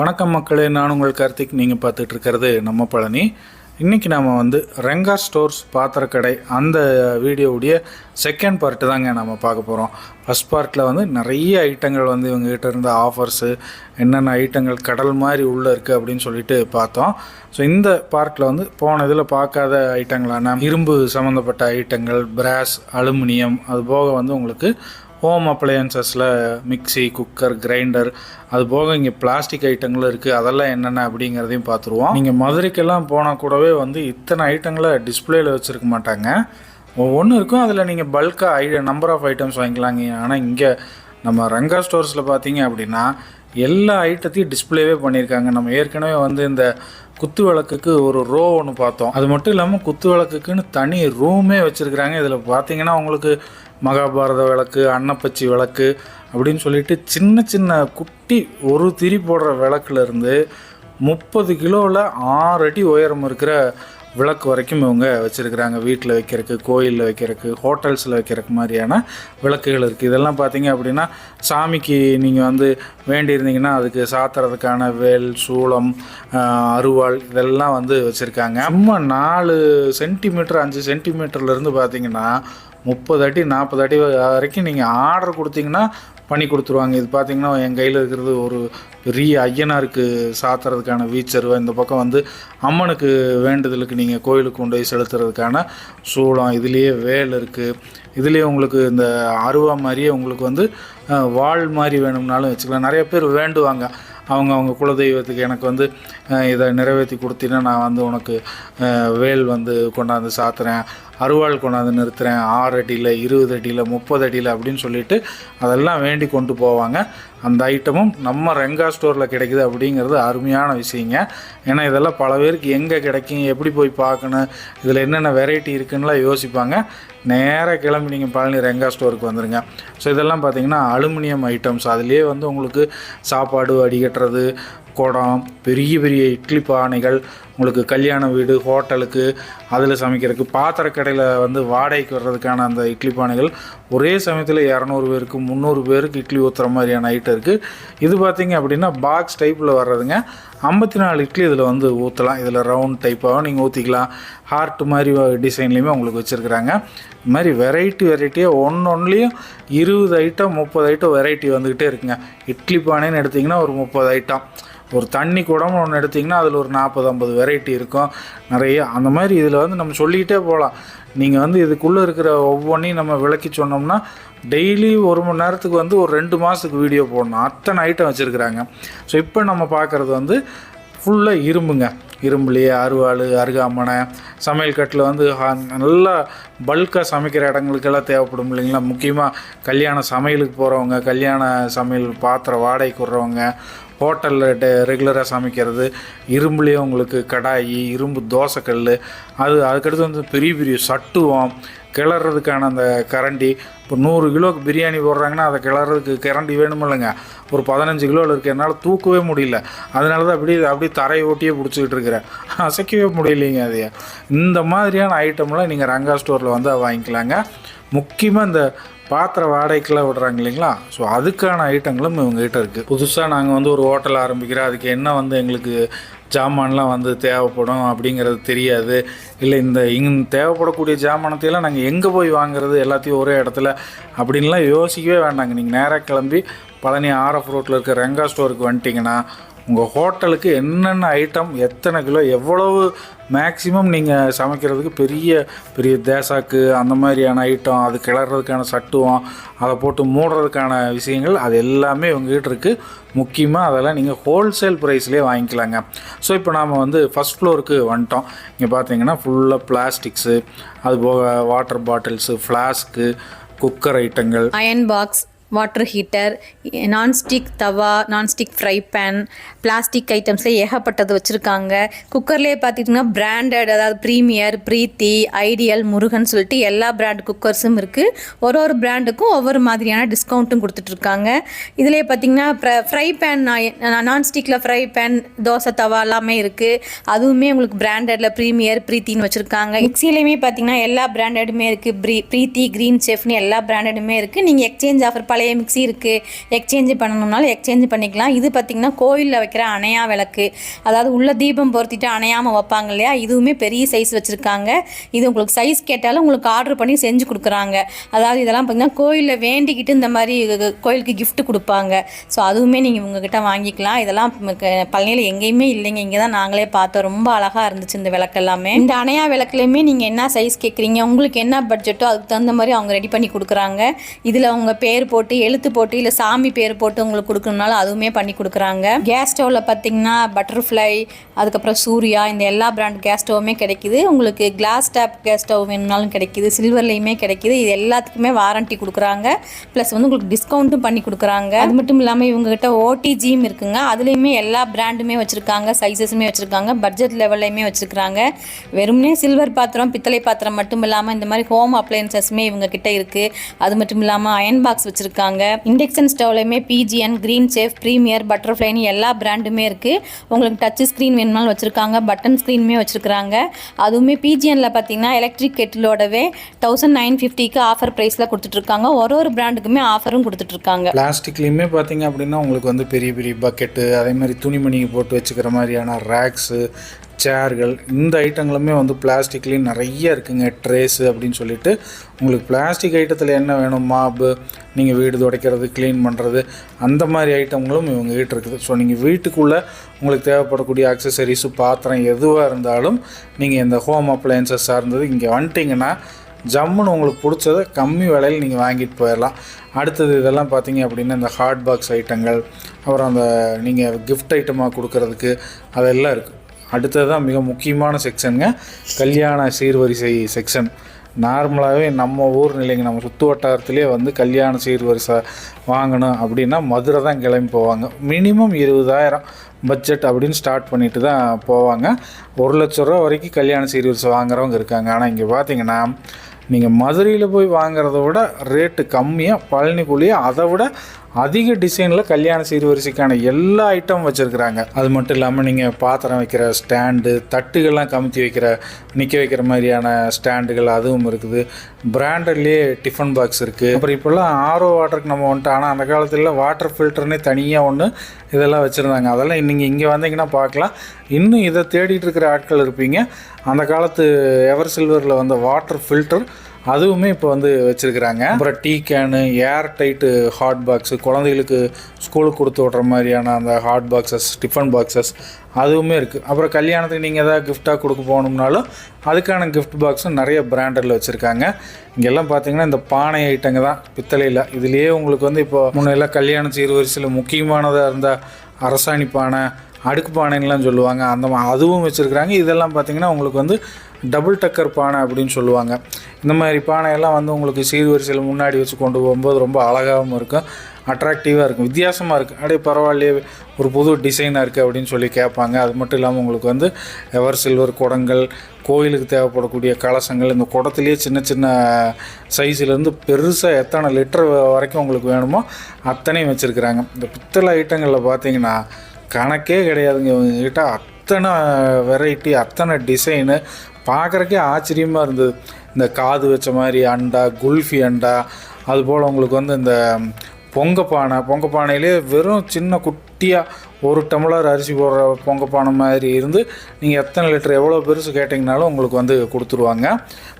வணக்கம் மக்களே நான் உங்கள் கார்த்திக். நீங்கள் பார்த்துட்டு இருக்கிறது நம்ம பழனி. இன்றைக்கி நாம் வந்து ரெங்கா ஸ்டோர்ஸ் பாத்திரக்கடை அந்த வீடியோவுடைய செகண்ட் பார்ட்டு தாங்க நம்ம பார்க்க போகிறோம் ஃபஸ்ட் பார்ட்டில் வந்து நிறைய ஐட்டங்கள் வந்து இவங்ககிட்ட இருந்த ஆஃபர்ஸு என்னென்ன ஐட்டங்கள் கடல் மாதிரி உள்ளே இருக்குது அப்படின்னு சொல்லிட்டு பார்த்தோம். ஸோ இந்த பார்ட்டில் வந்து போன இதில் பார்க்காத ஐட்டங்களான இரும்பு சம்மந்தப்பட்ட ஐட்டங்கள் பிராஸ் அலுமினியம் அது போக வந்து உங்களுக்கு ஹோம் அப்ளையன்சஸில் மிக்ஸி குக்கர் கிரைண்டர் அது போக இங்கே பிளாஸ்டிக் ஐட்டங்களும் இருக்குது அதெல்லாம் என்னென்ன அப்படிங்கிறதையும் பார்த்துருவோம். நீங்கள் மதுரைக்கெல்லாம் போனால் கூடவே வந்து இத்தனை ஐட்டங்களை டிஸ்பிளேயில் வச்சுருக்க மாட்டாங்க. ஒவ்வொன்றும் இருக்கும். அதில் நீங்கள் பல்காக ஐ நம்பர் ஆஃப் ஐட்டம்ஸ் வாங்கிக்கலாங்க. ஆனால் இங்கே நம்ம ரங்கா ஸ்டோர்ஸில் பார்த்தீங்க அப்படின்னா எல்லா ஐட்டத்தையும் டிஸ்ப்ளேவே பண்ணியிருக்காங்க. நம்ம ஏற்கனவே வந்து இந்த குத்து விளக்குக்கு ஒரு ரோ ஒன்று பார்த்தோம். அது மட்டும் இல்லாமல் குத்து விளக்குக்குன்னு தனி ரூமே வச்சுருக்குறாங்க. இதில் பார்த்தீங்கன்னா உங்களுக்கு மகாபாரத விளக்கு அன்னப்பச்சி விளக்கு அப்படின்னு சொல்லிட்டு சின்ன சின்ன குட்டி ஒரு திரி போடுற விளக்குலேருந்து முப்பது கிலோவில் ஆறு அடி உயரம் இருக்கிற விளக்கு வரைக்கும் இவங்க வச்சுருக்குறாங்க. வீட்டில் வைக்கிறதுக்கு கோயிலில் வைக்கிறதுக்கு ஹோட்டல்ஸில் வைக்கிறதுக்கு மாதிரியான விளக்குகள் இருக்குது இதெல்லாம் பார்த்தீங்க அப்படின்னா சாமிக்கு நீங்கள் வந்து வேண்டியிருந்தீங்கன்னா அதுக்கு சாத்துறதுக்கான வேல் சூளம் அருவாள் இதெல்லாம் வந்து வச்சுருக்காங்க. சும்மா நாலு சென்டிமீட்டர் அஞ்சு சென்டிமீட்டர்லேருந்து பார்த்தீங்கன்னா முப்பது அடி நாற்பது அடி வரைக்கும் நீங்கள் ஆர்டர் கொடுத்தீங்கன்னா பண்ணி கொடுத்துருவாங்க. இது பார்த்திங்கன்னா என் கையில் இருக்கிறது ஒரு பெரிய ஐயனாருக்கு சாத்துறதுக்கான வீச்சருவை இந்த பக்கம் வந்து அம்மனுக்கு வேண்டுதலுக்கு நீங்கள் கோயிலுக்கு கொண்டு போய் செலுத்துறதுக்கான சூளம் இதுலேயே வேல் இருக்குது இதுலேயே உங்களுக்கு இந்த அருவா மாதிரியே உங்களுக்கு வந்து வாழ் வாள் மாதிரி வேணும்னாலும் வச்சுக்கலாம். நிறைய பேர் வேண்டுவாங்க. அவங்க அவங்க குலதெய்வத்துக்கு எனக்கு வந்து இதை நிறைவேற்றி கொடுத்தீங்கன்னா நான் வந்து உனக்கு வேல் வந்து கொண்டாந்து சாத்துறேன். அருவாள் கொண்டாந்து நிறுத்துகிறேன் ஆறு அடியில் இருபது அடியில் முப்பது அடியில் அப்படின்னு சொல்லிட்டு அதெல்லாம் வேண்டி கொண்டு போவாங்க. அந்த ஐட்டமும் நம்ம ரெங்கா ஸ்டோரில் கிடைக்குது அப்படிங்கிறது அருமையான விஷயங்க. ஏன்னா இதெல்லாம் பல பேருக்கு எங்கே கிடைக்கும் எப்படி போய் பார்க்கணும் இதில் என்னென்ன வெரைட்டி இருக்குன்னுலாம் யோசிப்பாங்க. நேராக கிளம்பி நீங்கள் பழனி ரெங்கா ஸ்டோருக்கு வந்துடுங்க ஸோ இதெல்லாம் பார்த்தீங்கன்னா அலுமினியம் ஐட்டம்ஸ் அதுலேயே வந்து உங்களுக்கு சாப்பாடு வடிகட்டுறது குடம் பெரிய பெரிய இட்லி பானைகள் உங்களுக்கு கல்யாண வீடு ஹோட்டலுக்கு அதில் சமைக்கிறதுக்கு பாத்திர கடையில் வந்து வாடகைக்கு வர்றதுக்கான அந்த இட்லி பானைகள் ஒரே சமயத்தில் இரநூறு பேருக்கு முந்நூறு பேருக்கு இட்லி ஊற்றுற மாதிரியான ஐட்டம் இருக்குது இது பார்த்திங்க அப்படின்னா பாக்ஸ் டைப்பில் வர்றதுங்க. ஐம்பத்தி நாலு இட்லி இதில் வந்து ஊற்றலாம் இதில் ரவுண்ட் டைப்பாகவும் நீங்கள் ஊற்றிக்கலாம் ஹார்ட் மாதிரி டிசைன்லேயுமே உங்களுக்கு வச்சுருக்குறாங்க. இது மாதிரி வெரைட்டி வெரைட்டியாக ஒன்று ஒன்றுலேயும் இருபது ஐட்டம் முப்பது ஐட்டம் வெரைட்டி வந்துக்கிட்டே இருக்குங்க. இட்லி பானைன்னு எடுத்திங்கன்னா ஒரு முப்பது ஐட்டம் ஒரு தண்ணி குடம்னு ஒன்று எடுத்திங்கன்னா அதில் ஒரு நாற்பது ஐம்பது வெரைட்டி வெரைட்டி இருக்கும். நிறைய அந்த மாதிரி இதில் வந்து நம்ம சொல்லிக்கிட்டே போகலாம் நீங்கள் வந்து இதுக்குள்ளே இருக்கிற ஒவ்வொன்றையும் நம்ம விளக்கி சொன்னோம்னா டெய்லி ஒரு மணி நேரத்துக்கு வந்து ஒரு ரெண்டு மாதத்துக்கு வீடியோ போடணும். அத்தனை ஐட்டம் வச்சுருக்குறாங்க. ஸோ இப்போ நம்ம பார்க்குறது வந்து ஃபுல்லாக இரும்புங்க. இரும்புலேயே அருவாள் அருகாமனை சமையல் கட்டில் வந்து நல்லா பல்காக சமைக்கிற இடங்களுக்கெல்லாம் தேவைப்படும் இல்லைங்களா? முக்கியமாக கல்யாண சமையலுக்கு போகிறவங்க கல்யாண சமையல் பாத்திரம் வாடகைக்கு விட்றவங்க ஹோட்டலில் ரெகுலராக சமைக்கிறது இரும்புலேயே உங்களுக்கு கடாயி இரும்பு தோசைக்கல் அது அதுக்கடுத்து வந்து பெரிய பெரிய சட்டுவம் கிளறதுக்கான அந்த கரண்டி இப்போ நூறு கிலோக்கு பிரியாணி போடுறாங்கன்னா அதை கிளறதுக்கு கரண்டி வேணுமில்லைங்க. ஒரு பதினஞ்சு கிலோவில் இருக்குது என்னால் தூக்கவே முடியல. அதனால தான் அப்படியே அப்படியே தரையை ஓட்டியே பிடிச்சிக்கிட்டு இருக்கிறேன். அசைக்கவே முடியலைங்க அதையே. இந்த மாதிரியான ஐட்டம்லாம் நீங்கள் ரங்கா ஸ்டோரில் வந்து வாங்கிக்கலாங்க. முக்கியமாக இந்த பாத்திர வாடகைக்கெல்லாம் விடுறாங்க இல்லைங்களா? ஸோ அதுக்கான ஐட்டங்களும் இவங்ககிட்ட இருக்குது புதுசாக நாங்கள் வந்து ஒரு ஹோட்டல் ஆரம்பிக்கிறோம். அதுக்கு என்ன வந்து எங்களுக்கு ஜாமான்லாம் வந்து தேவைப்படும் அப்படிங்கிறது தெரியாது. இல்லை இந்த இங் தேவைப்படக்கூடிய ஜாமானத்தையெல்லாம் நாங்கள் எங்கே போய் வாங்குறது எல்லாத்தையும் ஒரே இடத்துல அப்படின்லாம் யோசிக்கவே வேண்டாங்க. நீங்கள் நேராக கிளம்பி பழனி ஆர்எஃப் ரோட்டில் இருக்க ரெங்கா ஸ்டோருக்கு வந்துட்டிங்கன்னா உங்கள் ஹோட்டலுக்கு என்னென்ன ஐட்டம் எத்தனை கிலோ எவ்வளவு மேக்ஸிமம் நீங்கள் சமைக்கிறதுக்கு பெரிய பெரிய தேசாக்கு அந்த மாதிரியான ஐட்டம் அது கிளறதுக்கான சட்டுவம் அதை போட்டு மூடுறதுக்கான விஷயங்கள் அது எல்லாமே உங்ககிட்ட இருக்குது முக்கியமாக அதெல்லாம் நீங்கள் ஹோல்சேல் ப்ரைஸ்லேயே வாங்கிக்கலாங்க. ஸோ இப்போ நாம் வந்து ஃபஸ்ட் ஃப்ளோருக்கு வந்துட்டோம். இங்கே பார்த்தீங்கன்னா ஃபுல்லாக பிளாஸ்டிக்ஸு அது போக வாட்டர் பாட்டில்ஸு ஃப்ளாஸ்க்கு குக்கர் ஐட்டங்கள் iron box water heater nonstick tawa nonstick fry pan plastic ஐட்டம்ஸில் ஏகப்பட்டது வச்சுருக்காங்க. குக்கர்லேயே பார்த்துட்டிங்கன்னா பிராண்டட் அதாவது ப்ரீமியர் ப்ரீத்தி ஐடியல் முருகன் சொல்லிட்டு எல்லா பிராண்ட் குக்கர்ஸும் இருக்குது ஒரு ஒரு பிராண்டுக்கும் ஒவ்வொரு மாதிரியான டிஸ்கவுண்ட்டும் கொடுத்துட்ருக்காங்க இதிலே பார்த்தீங்கன்னா ஃப்ரை பேன் நான்ஸ்டிக்கில் ஃப்ரை பேன் தோசை தவா எல்லாமே இருக்குது அதுவுமே உங்களுக்கு பிராண்டடில் ப்ரீமியர் ப்ரீத்தின்னு வச்சுருக்காங்க. மிக்சிலையுமே பார்த்தீங்கன்னா எல்லா பிராண்டடுமே இருக்குது ப்ரீ ப்ரீத்தி க்ரீன் செஃப்னு எல்லா பிராண்டடுமே இருக்குது நீங்கள் எக்ஸ்சேஞ்ச் ஆஃபர் பல பழைய மிக்சி இருக்குது எக்ஸ்சேஞ்சு பண்ணணும்னாலும் எக்ஸ்சேஞ்சு பண்ணிக்கலாம். இது பார்த்திங்கன்னா கோயிலில் வைக்கிற அணையா விளக்கு. அதாவது உள்ள தீபம் பொருத்திட்டு அணையாமல் வைப்பாங்க இல்லையா? இதுவுமே பெரிய சைஸ் வச்சுருக்காங்க. இது உங்களுக்கு சைஸ் கேட்டாலும் உங்களுக்கு ஆர்டர் பண்ணி செஞ்சு கொடுக்குறாங்க. அதாவது இதெல்லாம் பார்த்திங்கன்னா கோயிலில் வேண்டிக்கிட்டு இந்த மாதிரி கோயிலுக்கு கிஃப்ட் கொடுப்பாங்க. ஸோ அதுவுமே நீங்கள் உங்ககிட்ட வாங்கிக்கலாம். இதெல்லாம் பழனியில் எங்கேயுமே இல்லைங்க. இங்கே தான் நாங்களே பார்த்தோம். ரொம்ப அழகாக இருந்துச்சு இந்த விளக்கு எல்லாமே. இந்த அணையா விளக்குலையுமே நீங்கள் என்ன சைஸ் கேட்குறீங்க உங்களுக்கு என்ன பட்ஜெட்டோ அதுக்கு தகுந்த மாதிரி அவங்க ரெடி பண்ணி கொடுக்குறாங்க. இதில் அவங்க பேர் போட்டு எழுத்து போட்டு இல்லை சாமி பேர் போட்டு உங்களுக்கு கொடுக்கணுனாலும் அதுவுமே பண்ணி கொடுக்குறாங்க. கேஸ் ஸ்டவ்வில் பார்த்தீங்கன்னா பட்டர்ஃப்ளை அதுக்கப்புறம் சூர்யா இந்த எல்லா பிராண்ட் கேஸ் ஸ்டவ்வுமே கிடைக்குது. உங்களுக்கு கிளாஸ் டேப் கேஸ் ஸ்டவ் வேணும்னாலும் கிடைக்குது. சில்வர்லேயுமே கிடைக்குது. இது எல்லாத்துக்குமே வாரண்டி கொடுக்குறாங்க. ப்ளஸ் வந்து உங்களுக்கு டிஸ்கவுண்ட்டும் பண்ணி கொடுக்குறாங்க. அது மட்டும் இல்லாமல் இவங்ககிட்ட ஓடிஜியும் இருக்குங்க. அதுலேயுமே எல்லா பிராண்டுமே வச்சுருக்காங்க. சைஸஸுமே வச்சுருக்காங்க. பட்ஜெட் லெவல்லையுமே வச்சுருக்காங்க வெறும்னே சில்வர் பாத்திரம் பித்தளை பாத்திரம் மட்டும் இல்லாமல் இந்த மாதிரி ஹோம் அப்ளையன்சஸுமே இவங்க கிட்ட இருக்குது அது மட்டும் இல்லாமல் அயன் பாக்ஸ் வச்சுருக்காங்க. இண்டக்ஷன் ஸ்டவ்லையுமே பிஜிஎன் க்ரீன் சேஃப் ப்ரீமியர் பட்டர்ஃப்ளைன்னு எல்லா பிராண்டுமே இருக்குது உங்களுக்கு டச் ஸ்க்ரீன் வேணும்னாலும் வச்சுருக்காங்க. பட்டன் ஸ்க்ரீனுமே வச்சுருக்காங்க அதுவுமே பிஜிஎனில் பார்த்தீங்கன்னா எலக்ட்ரிக் கெட்டிலோடவே தௌசண்ட் நைன் ஃபிஃப்டிக்கு ஆஃபர் ப்ரைஸில் கொடுத்துட்ருக்காங்க. ஒரு ஒரு பிராண்டுக்குமே ஆஃபரும் கொடுத்துட்ருக்காங்க. பிளாஸ்டிக்லேயுமே பார்த்தீங்க அப்படின்னா உங்களுக்கு வந்து பெரிய பெரிய பக்கெட்டு அதே மாதிரி துணிமணி போட்டு வச்சுக்கிற மாதிரியான ரேக்ஸு சேர்கள் இந்த ஐட்டங்களுமே வந்து பிளாஸ்டிக்லேயும் நிறைய இருக்குங்க. ட்ரேஸு அப்படின்னு சொல்லிட்டு உங்களுக்கு பிளாஸ்டிக் ஐட்டத்தில் என்ன வேணும்? மாப்பு நீங்கள் வீடு துடைக்கிறது க்ளீன் பண்ணுறது அந்த மாதிரி ஐட்டங்களும் இவங்ககிட்ட இருக்குது. ஸோ நீங்கள் வீட்டுக்குள்ளே உங்களுக்கு தேவைப்படக்கூடிய அக்சசரிஸு பாத்திரம் எதுவாக இருந்தாலும் நீங்கள் இந்த ஹோம் அப்ளையன்சஸ் சார்ந்தது இங்கே வந்துட்டிங்கன்னா ஜம்முன்னு உங்களுக்கு பிடிச்சதை கம்மி விலையில் நீங்கள் வாங்கிட்டு போயிடலாம். அடுத்தது இதெல்லாம் பார்த்தீங்க அப்படின்னா இந்த ஹாட் பாக்ஸ் ஐட்டங்கள் அப்புறம் அந்த நீங்கள் கிஃப்ட் ஐட்டமாக கொடுக்கறதுக்கு அதெல்லாம் இருக்குது அடுத்தது தான் மிக முக்கியமான செக்ஷனுங்க. கல்யாண சீர்வரிசை செக்ஷன். நார்மலாகவே நம்ம ஊர் நிலைங்க நம்ம சுற்று வட்டாரத்துலேயே வந்து கல்யாண சீர்வரிசை வாங்கணும் அப்படின்னா மதுரை தான் கிளம்பி போவாங்க. மினிமம் இருபதாயிரம் பட்ஜெட் அப்படின்னு ஸ்டார்ட் பண்ணிட்டு தான் போவாங்க. ஒரு லட்ச ரூபா வரைக்கும் கல்யாண சீர்வரிசை வாங்குறவங்க இருக்காங்க. ஆனால் இங்கே பார்த்தீங்கன்னா நீங்கள் மதுரையில் போய் வாங்குறத விட ரேட்டு கம்மியாக பழனிக்குள்ளேயே அதை விட அதிக டிசைனில் கல்யாண சீர்வரிசைக்கான எல்லா ஐட்டமும் வச்சுருக்குறாங்க. அது மட்டும் இல்லாமல் நீங்கள் பாத்திரம் வைக்கிற ஸ்டாண்டு தட்டுகள்லாம் கமுத்தி வைக்கிற நிற்க வைக்கிற மாதிரியான ஸ்டாண்டுகள் அதுவும் இருக்குது. பிராண்டட்லேயே டிஃபன் பாக்ஸ் இருக்குது அப்புறம் இப்போல்லாம் ஆரோ வாட்டருக்கு நம்ம வந்துட்டு ஆனால் அந்த காலத்தில் வாட்டர் ஃபில்டர்னே தனியாக ஒன்று இதெல்லாம் வச்சுருந்தாங்க. அதெல்லாம் நீங்கள் இங்கே வந்தீங்கன்னா பார்க்கலாம். இன்னும் இதை தேடிட்டு இருக்கிற ஆட்கள் இருப்பீங்க. அந்த காலத்து எவர் சில்வரில் வந்த வாட்டர் ஃபில்டர் அதுவுமே இப்போ வந்து வச்சுருக்குறாங்க. அப்புறம் tea can air tight hot box குழந்தைகளுக்கு ஸ்கூலுக்கு கொடுத்து விட்ற மாதிரியான அந்த ஹாட் பாக்ஸஸ் டிஃபன் பாக்ஸஸ் அதுவுமே இருக்குது அப்புறம் கல்யாணத்துக்கு நீங்கள் எதாவது கிஃப்டாக கொடுக்க போகணும்னாலும் அதுக்கான கிஃப்ட் பாக்ஸும் நிறைய பிராண்டடில் வச்சுருக்காங்க. இங்கெல்லாம் பார்த்தீங்கன்னா இந்த பானை ஐட்டங்க தான் பித்தளையில். இதுலேயே உங்களுக்கு வந்து இப்போ முன்னெல்லாம் கல்யாண சீர்வரிசையில் முக்கியமானதாக இருந்தால் அரசாணி பானை அடுக்கு பானைலாம் சொல்லுவாங்க. அந்த அதுவும் வச்சுருக்குறாங்க. இதெல்லாம் பார்த்தீங்கன்னா உங்களுக்கு வந்து டபுள் டக்கர் பானை அப்படின்னு சொல்லுவாங்க. இந்த மாதிரி பானையெல்லாம் வந்து உங்களுக்கு சீர்வரிசையில் முன்னாடி வச்சு கொண்டு போகும்போது ரொம்ப அழகாகவும் இருக்கும் அட்ராக்டிவாக இருக்கும் வித்தியாசமாக இருக்குது அப்படியே பரவாயில்லையே ஒரு புது டிசைனாக இருக்குது அப்படின்னு சொல்லி கேட்பாங்க. அது மட்டும் இல்லாமல் உங்களுக்கு வந்து எவர் சில்வர் குடங்கள் கோயிலுக்கு தேவைப்படக்கூடிய கலசங்கள் இந்த குடத்துலேயே சின்ன சின்ன சைஸ்லேருந்து பெருசாக எத்தனை லிட்டர் வரைக்கும் உங்களுக்கு வேணுமோ அத்தனையும் வச்சுருக்குறாங்க. இந்த பித்தளை ஐட்டங்களில் பார்த்தீங்கன்னா கணக்கே கிடையாதுங்க இவங்ககிட்ட அத்தனை வெரைட்டி அத்தனை டிசைனு பார்க்குறக்கே ஆச்சரியமாக இருந்தது. இந்த காது வச்ச மாதிரி அண்டா குல்ஃபி அண்டா அதுபோல் உங்களுக்கு வந்து இந்த பொங்க பானை பொங்க பானையிலே வெறும் சின்ன குட்டியாக ஒரு டம்ளர் அரிசி போடுற பொங்க பானை மாதிரி இருந்து நீங்கள் எத்தனை லிட்டர் எவ்வளோ பெருசு கேட்டிங்கனாலும் உங்களுக்கு வந்து கொடுத்துருவாங்க.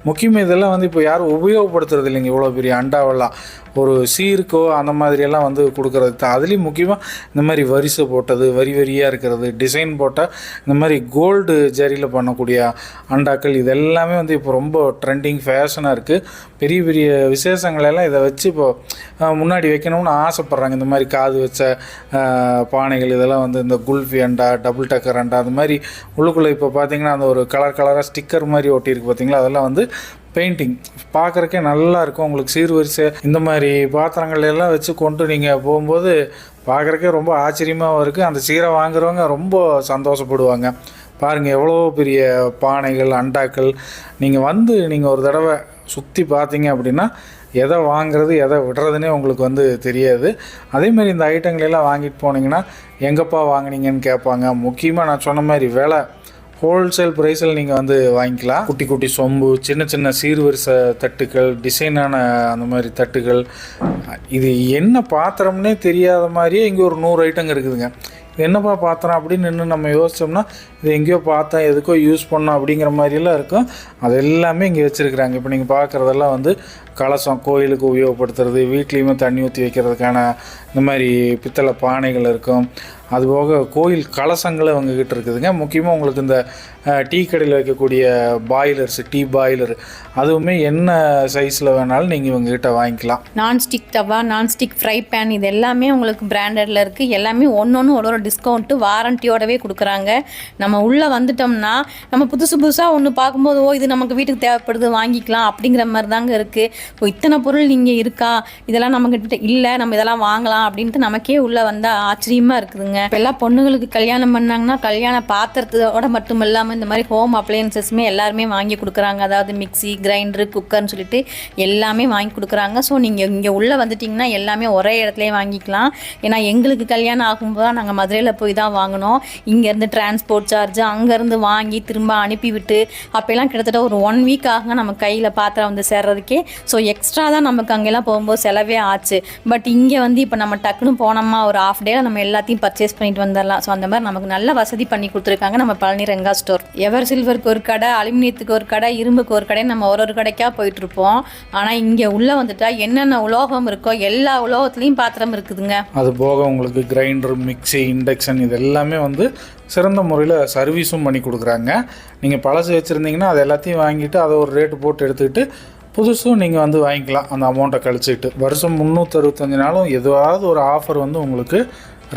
முக்கியமாக இதெல்லாம் வந்து இப்போ யாரும் உபயோகப்படுத்துறது இல்லைங்க இவ்வளோ பெரிய அண்டாவெல்லாம். ஒரு சீருக்கோ அந்த மாதிரியெல்லாம் வந்து கொடுக்குறது தான். அதுலேயும் முக்கியமாக இந்த மாதிரி வரிசை போட்டது வரி வரியாக இருக்கிறது டிசைன் போட்டால் இந்த மாதிரி கோல்டு ஜரியில் பண்ணக்கூடிய அண்டாக்கள் இது எல்லாமே வந்து இப்போ ரொம்ப ட்ரெண்டிங் ஃபேஷனாக இருக்குது பெரிய பெரிய விசேஷங்களெல்லாம் இதை வச்சு இப்போ முன்னாடி வைக்கணும்னு ஆசைப்பட்றாங்க. இந்த மாதிரி காது வச்ச பானைகள் இதெல்லாம் வந்து இந்த குல்ஃபி அண்டா டபுள் டக்கர் அண்டா அந்த மாதிரி உள்ளுக்குள்ளே இப்போ பார்த்திங்கன்னா அந்த ஒரு கலர் கலராக ஸ்டிக்கர் மாதிரி ஒட்டியிருக்கு பார்த்தீங்களா அதெல்லாம் வந்து பெயிண்டிங் பார்க்குறக்கே நல்லா இருக்கும். உங்களுக்கு சீர்வரிசை இந்த மாதிரி பாத்திரங்கள் எல்லாம் வச்சு கொண்டு நீங்கள் போகும்போது பார்க்குறக்கே ரொம்ப ஆச்சரியமாகவும் இருக்குது அந்த சீரை வாங்குறவங்க ரொம்ப சந்தோஷப்படுவாங்க. பாருங்கள் எவ்வளோ பெரிய பானைகள் அண்டாக்கள். நீங்கள் வந்து நீங்கள் ஒரு தடவை சுற்றி பார்த்தீங்க அப்படின்னா எதை வாங்குறது எதை விடுறதுனே உங்களுக்கு வந்து தெரியாது. அதேமாதிரி இந்த ஐட்டங்கள் எல்லாம் வாங்கிட்டு போனீங்கன்னா எங்கப்பா வாங்குனீங்கன்னு கேட்பாங்க. முக்கியமாக நான் சொன்ன மாதிரி விலை. ஹோல்சேல் ப்ரைஸில் நீங்கள் வந்து வாங்கிக்கலாம். குட்டி குட்டி சொம்பு சின்ன சின்ன சீர்வரிசை தட்டுகள் டிசைனான அந்த மாதிரி தட்டுகள். இது என்ன பாத்திரம்னே தெரியாத மாதிரியே இங்கே ஒரு நூறு ஐட்டங்க இருக்குதுங்க. என்னப்பா பாத்திரம் அப்படின்னு நின்று நம்ம யோசித்தோம்னா இது எங்கேயோ பார்த்தோம் எதுக்கோ யூஸ் பண்ணோம் அப்படிங்கிற மாதிரியெல்லாம் இருக்கும். அது எல்லாமே இங்கே வச்சுருக்குறாங்க. இப்போ நீங்கள் பார்க்குறதெல்லாம் வந்து கலசம் கோயிலுக்கு உபயோகப்படுத்துறது வீட்லேயுமே தண்ணி ஊற்றி வைக்கிறதுக்கான இந்த மாதிரி பித்தளை பானைகள் இருக்கும். அதுபோக கோயில் கலசங்களும் அவங்கக்கிட்ட இருக்குதுங்க. முக்கியமாக உங்களுக்கு இந்த டீ கடையில் வைக்கக்கூடிய பாய்லர்ஸ் டீ பாய்லர் அதுவுமே என்ன சைஸில் வேணாலும் நீங்கள் இவங்ககிட்ட வாங்கிக்கலாம். Nonstick tawa nonstick fry pan இது எல்லாமே உங்களுக்கு பிராண்டடில் இருக்குது எல்லாமே ஒன்று ஒன்று ஒரு ஒரு டிஸ்கவுண்ட்டு வாரண்டியோடவே கொடுக்குறாங்க. நம்ம உள்ளே வந்துட்டோம்னா நம்ம புதுசு புதுசாக ஒன்று பார்க்கும்போது ஓ இது நமக்கு வீட்டுக்கு தேவைப்படுது வாங்கிக்கலாம் அப்படிங்கிற மாதிரி தாங்க இருக்குது இப்போ இத்தனை பொருள் நீங்கள் இருக்கா? இதெல்லாம் நம்மக்கிட்ட இல்லை நம்ம இதெல்லாம் வாங்கலாம் அப்படின்ட்டு நமக்கே உள்ளே வந்தால் ஆச்சரியமாக இருக்குதுங்க. இப்போ எல்லாம் பொண்ணுங்களுக்கு கல்யாணம் பண்ணாங்கன்னா கல்யாண பாத்திரத்தோட மட்டும் இல்லாமல் இந்த மாதிரி ஹோம் அப்ளையன்சஸ்மே எல்லாருமே வாங்கி கொடுக்குறாங்க. அதாவது மிக்ஸி கிரைண்டரு குக்கர்னு சொல்லிட்டு எல்லாமே வாங்கி கொடுக்குறாங்க. ஸோ நீங்கள் இங்கே உள்ளே வந்துட்டிங்கன்னா எல்லாமே ஒரே இடத்துலையே வாங்கிக்கலாம். ஏன்னா எங்களுக்கு கல்யாணம் ஆகும்போது தான் நாங்கள் மதுரையில் போய் தான் வாங்கினோம் இங்கேருந்து டிரான்ஸ்போர்ட் சார்ஜ் அங்கேருந்து வாங்கி திரும்ப அனுப்பிவிட்டு அப்போல்லாம் கிட்டத்தட்ட ஒரு ஒன் வீக் ஆகுங்க நம்ம கையில் பாத்திரம் வந்து சேர்றதுக்கே. ஸோ எக்ஸ்ட்ரா தான் நமக்கு அங்கெல்லாம் போகும்போது செலவே ஆச்சு. பட் இங்கே வந்து இப்போ நம்ம டக்குன்னு போனோமா ஒரு ஆஃப் டேல நம்ம எல்லாத்தையும் பர்ச்சேஸ் பண்ணிட்டு வந்துடலாம். ஸோ அந்த மாதிரி நமக்கு நல்ல வசதி பண்ணி கொடுத்துருக்காங்க நம்ம பழனி ரெங்கா ஸ்டோர் எவர் சில்வருக்கு ஒரு கடை அலுமினியத்துக்கு ஒரு கடை இரும்புக்கு ஒரு கடை நம்ம ஒரு ஒரு கடைக்காக போயிட்டுருப்போம் ஆனால் இங்கே உள்ளே வந்துட்டால் என்னென்ன உலோகம் இருக்கோ எல்லா உலோகத்துலேயும் பாத்திரம் இருக்குதுங்க. அது போக உங்களுக்கு கிரைண்டர் மிக்ஸி இண்டக்ஷன் இது எல்லாமே வந்து சிறந்த முறையில் சர்வீஸும் பண்ணி கொடுக்குறாங்க. நீங்கள் பழசு வச்சுருந்தீங்கன்னா அது எல்லாத்தையும் வாங்கிட்டு அதை ஒரு ரேட்டு போட்டு எடுத்துக்கிட்டு புதுசும் நீங்கள் வந்து வாங்கிக்கலாம். அந்த அமௌண்ட்டை கழிச்சிட்டு வருஷம் முந்நூற்றறுபத்தஞ்சு நாளும் எதுவாவது ஒரு ஆஃபர் வந்து உங்களுக்கு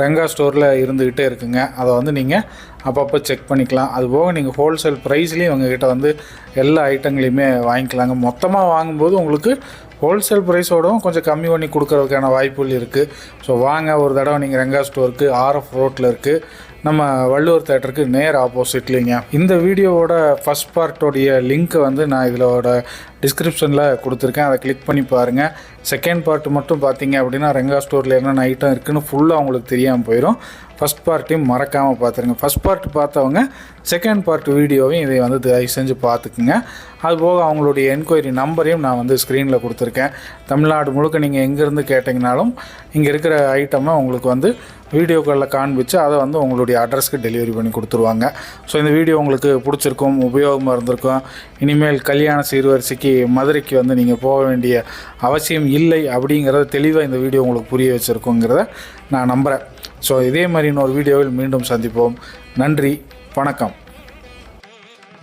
ரெங்கா ஸ்டோரில் இருந்துக்கிட்டே இருக்குங்க. அதை வந்து நீங்கள் அப்பப்போ செக் பண்ணிக்கலாம். அதுபோக நீங்கள் ஹோல்சேல் ப்ரைஸ்லேயும் உங்ககிட்ட வந்து எல்லா ஐட்டங்களையுமே வாங்கிக்கலாங்க. மொத்தமாக வாங்கும்போது உங்களுக்கு ஹோல்சேல் ப்ரைஸோடவும் கொஞ்சம் கம்மி பண்ணி கொடுக்கறதுக்கான வாய்ப்புகள் இருக்குது ஸோ வாங்க ஒரு தடவை நீங்கள் ரெங்கா ஸ்டோருக்கு ஆர்எஃப் ரோட்டில் இருக்குது நம்ம வள்ளுவர் தேட்டருக்கு நேர் ஆப்போசிட்லிங்க இந்த வீடியோவோட ஃபஸ்ட் பார்ட்டோடைய லிங்க்கை வந்து நான் இதோட டிஸ்கிரிப்ஷனில் கொடுத்துருக்கேன். அதை கிளிக் பண்ணி பாருங்கள் செகண்ட் பார்ட் மட்டும் பார்த்தீங்க அப்படின்னா ரெங்கா ஸ்டோரில் என்னென்ன ஐட்டம் இருக்குதுன்னு ஃபுல்லாக அவங்களுக்கு தெரியாமல் போயிடும் ஃபஸ்ட் பார்ட்டையும் மறக்காமல் பார்த்துருங்க. ஃபஸ்ட் பார்ட் பார்த்தவங்க செகண்ட் பார்ட் வீடியோவையும் இதை வந்து தயவு செஞ்சு பார்த்துக்குங்க. அதுபோக அவங்களுடைய என்கொயரி நம்பரையும் நான் வந்து ஸ்க்ரீனில் கொடுத்துருக்கேன். தமிழ்நாடு முழுக்க நீங்கள் எங்கேருந்து கேட்டிங்கனாலும் இங்கே இருக்கிற ஐட்டமை உங்களுக்கு வந்து வீடியோக்களில் காண்பிச்சு அதை வந்து உங்களுடைய அட்ரஸ்க்கு டெலிவரி பண்ணி கொடுத்துருவாங்க. ஸோ இந்த வீடியோ உங்களுக்கு பிடிச்சிருக்கும் உபயோகமாக இருந்திருக்கும் இனிமேல் கல்யாண சீர்வரிசைக்கு மதுரைக்கு வந்து நீங்கள் போக வேண்டிய அவசியம் இல்லை அப்படிங்கிறத தெளிவாக இந்த வீடியோ உங்களுக்கு புரிய வச்சுருக்கோங்கிறத நான் நம்புகிறேன் ஸோ இதே மாதிரி இன்னொரு வீடியோவில் மீண்டும் சந்திப்போம். நன்றி வணக்கம்.